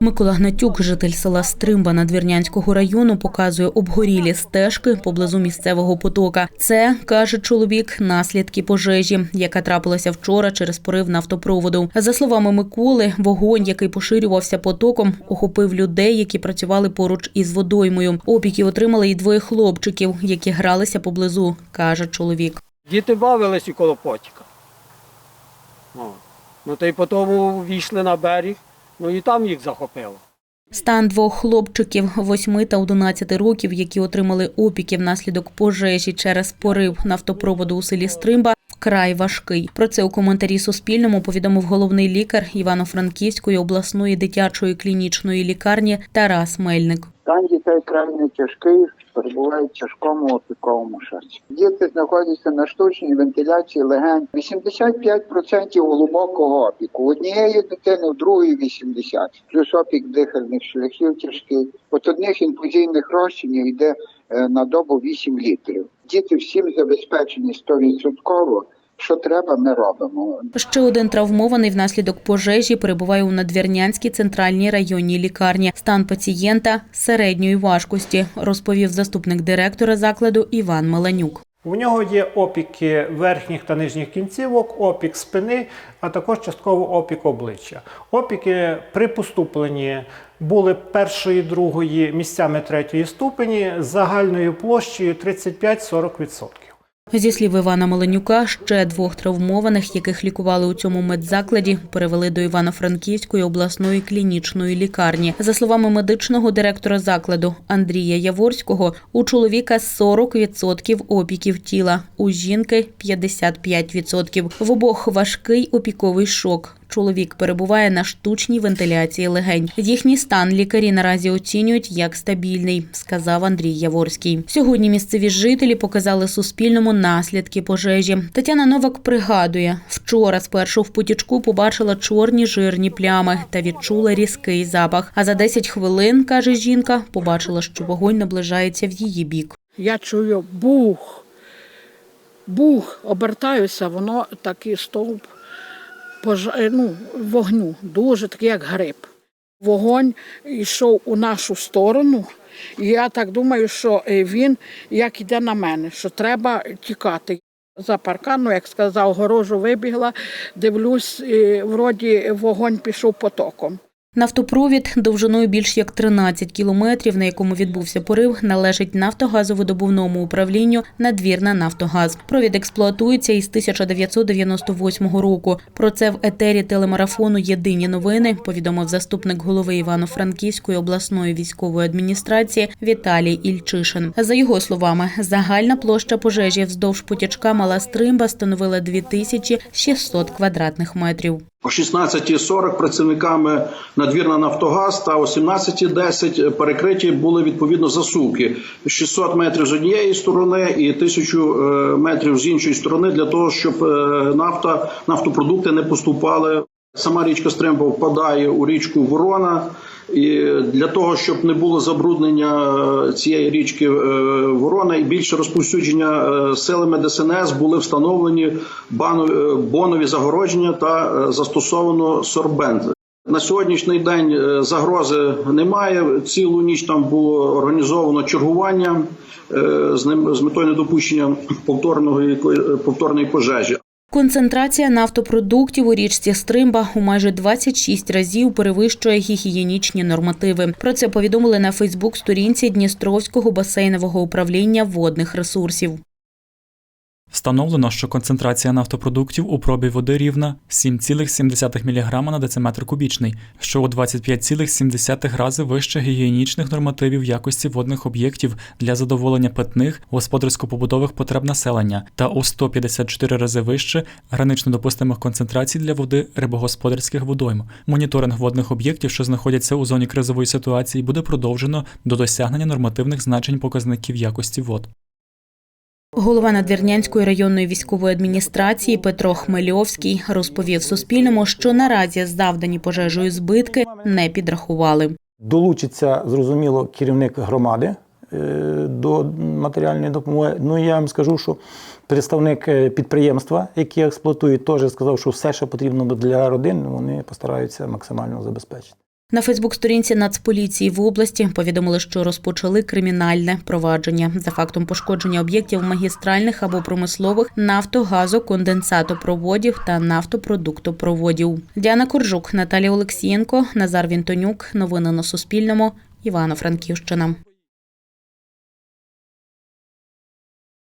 Микола Гнатюк, житель села Стримба Надвірнянського району, показує обгорілі стежки поблизу місцевого потока. Це каже чоловік, наслідки пожежі, яка трапилася вчора через порив нафтопроводу. За словами Миколи, вогонь, який поширювався потоком, охопив людей, які працювали поруч із водоймою. Опіки отримали і двоє хлопчиків, які гралися поблизу, каже чоловік. Діти бавились коло потіка. Ну та й потім війшли на берег, ну і там їх захопило. Стан двох хлопчиків 8 та 11 років, які отримали опіки внаслідок пожежі через порив нафтопроводу у селі Стримба, вкрай важкий. Про це у коментарі Суспільному повідомив головний лікар Івано-Франківської обласної дитячої клінічної лікарні Тарас Мельник. Стан дітей крайне тяжкий, перебувають в тяжкому опіковому шоці. Діти знаходяться на штучній вентиляції легень. 85% глибокого опіку. У однієї дитини, у другої 80. Плюс опік дихальних шляхів тяжкий. От одних інфузійних розчинів йде на добу 8 літрів. Діти всім забезпечені 100%. Що треба, ми робимо. Ще один травмований внаслідок пожежі перебуває у Надвірнянській центральній районній лікарні. Стан пацієнта середньої важкості, розповів заступник директора закладу Іван Меланюк. У нього є опіки верхніх та нижніх кінцівок, опік спини, а також частково опік обличчя. Опіки при поступленні були першої, другої, місцями третьої ступені загальною площею 35-40%. Зі слів Івана Маленюка, ще двох травмованих, яких лікували у цьому медзакладі, перевели до Івано-Франківської обласної клінічної лікарні. За словами медичного директора закладу Андрія Яворського, у чоловіка 40% опіків тіла, у жінки 55%. В обох важкий опіковий шок. Чоловік перебуває на штучній вентиляції легень. Їхній стан лікарі наразі оцінюють як стабільний, сказав Андрій Яворський. Сьогодні місцеві жителі показали Суспільному наслідки пожежі. Тетяна Новак пригадує, вчора спершу в потічку побачила чорні жирні плями та відчула різкий запах. А за 10 хвилин, каже жінка, побачила, що вогонь наближається в її бік. Я чую бух, бух, обертаюся, воно такий стовп пож... е, ну, вогню, дуже такий, як гриб. Вогонь йшов у нашу сторону, і я так думаю, що е, він як іде на мене, що треба тікати. За паркану, як сказав, горожу вибігла, дивлюсь, е, вроді вогонь пішов потоком. Нафтопровід довжиною більш як 13 кілометрів, на якому відбувся порив, належить нафтогазовидобувному управлінню «Надвірна Нафтогаз». Провід експлуатується із 1998 року. Про це в етері телемарафону Єдині новини повідомив заступник голови Івано-Франківської обласної військової адміністрації Віталій Ільчишин. За його словами, загальна площа пожежі вздовж потічка Мала Стримба становила 2600 квадратних метрів. О 16.40 працівниками надвірна Нафтогаз та о 17.10 перекриті були відповідно засувки 600 метрів з однієї сторони і 1000 е, метрів з іншої сторони для того, щоб е, нафта нафтопродукти не поступали. Сама річка Стримба впадає у річку Ворона. І для того, щоб не було забруднення е, цієї річки е, Ворона і більше розповсюдження е, силами ДСНС були встановлені бонові загородження та застосовано сорбент. На сьогоднішній день загрози немає. Цілу ніч там було організовано чергування з метою недопущення повторного якої- повторної пожежі. Концентрація нафтопродуктів у річці Стримба у майже 26 разів перевищує гігієнічні нормативи. Про це повідомили на Фейсбук-сторінці Дністровського басейнового управління водних ресурсів. Встановлено, що концентрація нафтопродуктів у пробі води рівна 7,7 мг на дециметр кубічний, що у 25,7 рази вище гігієнічних нормативів якості водних об'єктів для задоволення питних господарсько-побудових потреб населення та у 154 рази вище гранично допустимих концентрацій для води рибогосподарських водойм. Моніторинг водних об'єктів, що знаходяться у зоні кризової ситуації, буде продовжено до досягнення нормативних значень показників якості вод. Голова Надвірнянської районної військової адміністрації Петро Хмельовський розповів Суспільному, що наразі завдані пожежею збитки не підрахували. Долучиться, зрозуміло, керівник громади е, до матеріальної допомоги. Ну я вам скажу, що представник е, підприємства, які експлуатують, теж сказав, що все, що потрібно для родин, вони постараються максимально забезпечити. На Фейсбук-сторінці Нацполіції в області повідомили, що розпочали кримінальне провадження за фактом пошкодження об'єктів магістральних або промислових нафтогазоконденсатопроводів конденсатопроводів та нафтопродуктопроводів. Діана Коржук, Наталія Олексієнко, Назар Вінтонюк. Новини на Суспільному. Івано-Франківщина.